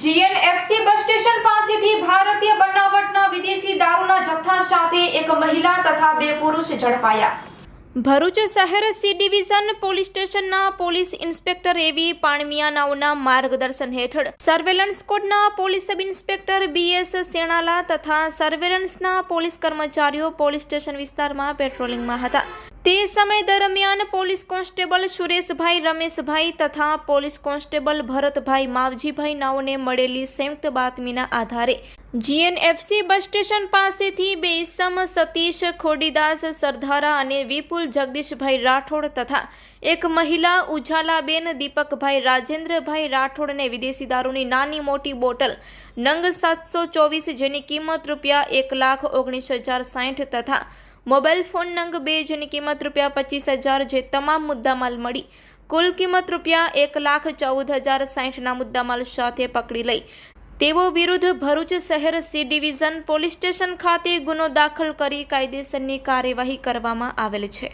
GNFC bus station પાસેથી ભારતીય બનાવટના વિદેશી દારૂના જથ્થા સાથે એક મહિલા તથા બે પુરુષ ઝડપાયા. ભરૂચ શહેર સી ડિવિઝન પોલીસ સ્ટેશનના પોલીસ ઇન્સ્પેક્ટર એવી પાણમિયાનાઓના માર્ગદર્શન હેઠળ સર્વેલન્સ કોડના police sub inspector BS Senala તથા સર્વેલન્સના પોલીસ કર્મચારીઓ પોલીસ સ્ટેશન વિસ્તારમાં પેટ્રોલિંગમાં હતા. તે સમય દરમિયાન પોલીસ કોન્સ્ટેબલ સુરેશભાઈ, રમેશભાઈ તથા પોલીસ કોન્સ્ટેબલ ભરતભાઈ માવજીભાઈ નાઓને મળેલી સંયુક્ત બાતમીના આધારે જીએનએફસી બસ સ્ટેશન પાસેથી બે ઇસમ સતીશ ખોડીદાસ, સરધારા અને વિપુલ જગદીશભાઈ રાઠોડ તથા એક મહિલા ઉજાલાબેન, દીપકભાઈ રાજેન્દ્રભાઈ રાઠોડને વિદેશી દારૂની નાની મોટી બોટલ નંગ સાતસો ચોવીસ જેની કિંમત રૂપિયા એક લાખ ઓગણીસ હજાર સાઠ તથા મોબાઈલ ફોન નંગ બે જેની કિંમત રૂપિયા પચીસ હજાર જે તમામ મુદ્દામાલ મળી. કુલ કિંમત રૂપિયા એક લાખ ચૌદ હજાર સાઠના મુદ્દામાલ સાથે પકડી લઈ. તેઓ વિરુદ્ધ ભરૂચ શહેર સી ડિવિઝન પોલીસ સ્ટેશન ખાતે ગુનો દાખલ કરી કાયદેસરની કાર્યવાહી કરવામાં આવેલ છે.